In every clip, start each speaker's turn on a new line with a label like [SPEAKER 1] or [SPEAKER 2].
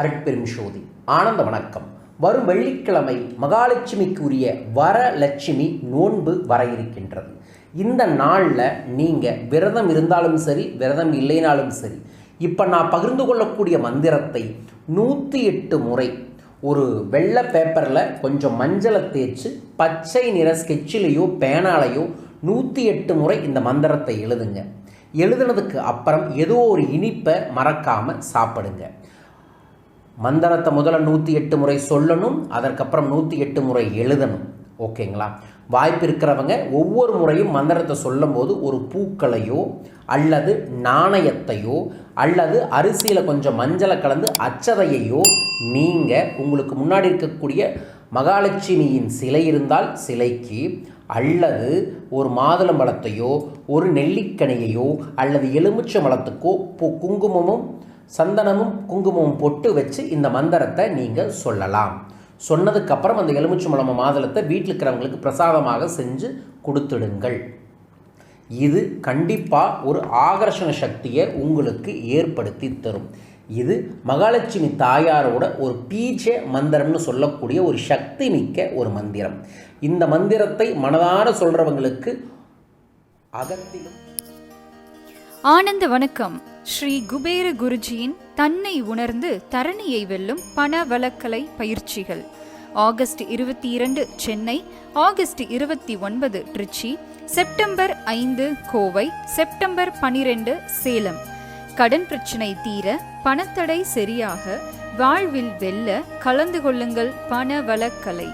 [SPEAKER 1] அருட்பெரும் சோதி. ஆனந்த வணக்கம். வரும் வெள்ளிக்கிழமை மகாலட்சுமிக்குரிய வரலட்சுமி நோன்பு வர இருக்கின்றது இந்த நாளில் நீங்கள் விரதம் இருந்தாலும் சரி விரதம் இல்லைனாலும் சரி இப்போ நான் பகிர்ந்து கொள்ளக்கூடிய மந்திரத்தை நூற்றி எட்டு முறை ஒரு வெள்ளை பேப்பரில் கொஞ்சம் மஞ்சளை தேய்ச்சி பச்சை நிற ஸ்கெட்சிலேயோ பேனாலையோ நூற்றி எட்டு முறை இந்த மந்திரத்தை எழுதுங்க. எழுதுனதுக்கு அப்புறம் ஏதோ ஒரு இனிப்பை மறக்காமல் சாப்பிடுங்க. மந்திரத்தை முதல்ல நூற்றி எட்டு முறை சொல்லணும் அதற்கப்புறம் நூற்றி எட்டு முறை எழுதணும். ஓகேங்களா? வாய்ப்பு இருக்கிறவங்க ஒவ்வொரு முறையும் மந்திரத்தை சொல்லும்போது ஒரு பூக்களையோ அல்லது நாணயத்தையோ அல்லது அரிசியில் கொஞ்சம் மஞ்சளை கலந்து அச்சதையையோ நீங்கள் உங்களுக்கு முன்னாடி இருக்கக்கூடிய மகாலட்சுமியின் சிலை இருந்தால் சிலைக்கு அல்லது ஒரு மாதுளம்பழத்தையோ ஒரு நெல்லிக்கனியையோ அல்லது எலுமிச்சை மலத்துக்கோ பூ குங்குமமும் சந்தனமும் குங்குமமும் பொட்டு வச்சு இந்த மந்திரத்தை நீங்கள் சொல்லலாம். சொன்னதுக்கப்புறம் அந்த எலுமிச்சம்பழம் மாதுளத்தை வீட்டில் இருக்கிறவங்களுக்கு பிரசாதமாக செஞ்சு கொடுத்துடுங்கள். இது கண்டிப்பாக ஒரு ஆகர்ஷண சக்தியை உங்களுக்கு ஏற்படுத்தி தரும். இது மகாலட்சுமி தாயாரோட ஒரு பீஜ மந்திரம்னு சொல்லக்கூடிய ஒரு சக்தி மிக்க ஒரு மந்திரம். இந்த மந்திரத்தை மனதார சொல்கிறவங்களுக்கு அகத்திலும்
[SPEAKER 2] ஆனந்த வணக்கம். ஸ்ரீ குபேர குருஜியின் தன்னை உணர்ந்து தரணியை வெல்லும் பண வழக்கலை பயிற்சிகள். ஆகஸ்ட் இருபத்தி இரண்டு சென்னை ஆகஸ்ட் இருபத்தி ஒன்பது திருச்சி செப்டம்பர் ஐந்து கோவை செப்டம்பர் பனிரெண்டு சேலம். கடன் பிரச்சனை தீர பணத்தடை சரியாக வாழ்வில் வெல்ல கலந்து கொள்ளுங்கள் பண வழக்கலை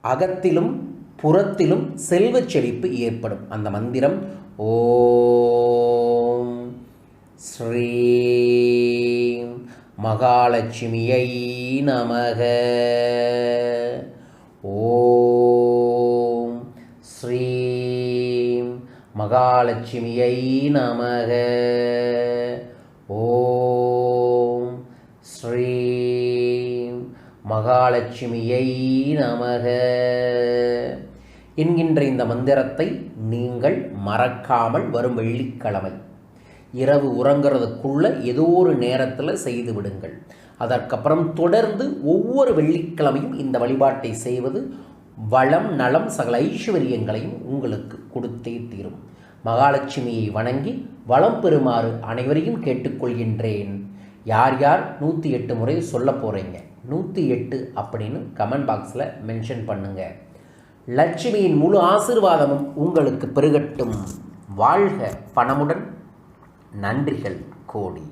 [SPEAKER 1] அகத்திலும் புறத்திலும் செல்வச் செழிப்பு ஏற்படும். அந்த மந்திரம் ஓம் ஸ்ரீம் மகாலட்சுமியை நமக. ஓம் ஸ்ரீம் மகாலட்சுமியை நமக ஓம் ஸ்ரீம் மகாலட்சுமியை நமக. என்கின்ற இந்த மந்திரத்தை நீங்கள் மறக்காமல் வரும் வெள்ளிக்கிழமை. இரவு உறங்குறதுக்குள்ள ஏதோ ஒரு நேரத்தில் செய்து விடுங்கள். அதற்கப்புறம் தொடர்ந்து ஒவ்வொரு வெள்ளிக்கிழமையும் இந்த வழிபாட்டை செய்வது வளம் நலம் சகல ஐஸ்வர்யங்களையும் உங்களுக்கு கொடுத்தே தீரும். மகாலட்சுமியை வணங்கி வளம் பெறுமாறு அனைவரையும் கேட்டுக்கொள்கின்றேன். யார் யார்? நூற்றி எட்டு முறை சொல்ல போகிறீங்க நூற்றி எட்டு அப்படின்னு கமெண்ட் பாக்ஸில் மென்ஷன் பண்ணுங்கள் லட்சுமியின் முழு ஆசிர்வாதமும் உங்களுக்கு பெருகட்டும். வாழ்க பணமுடன் நன்றிகள் கோடி.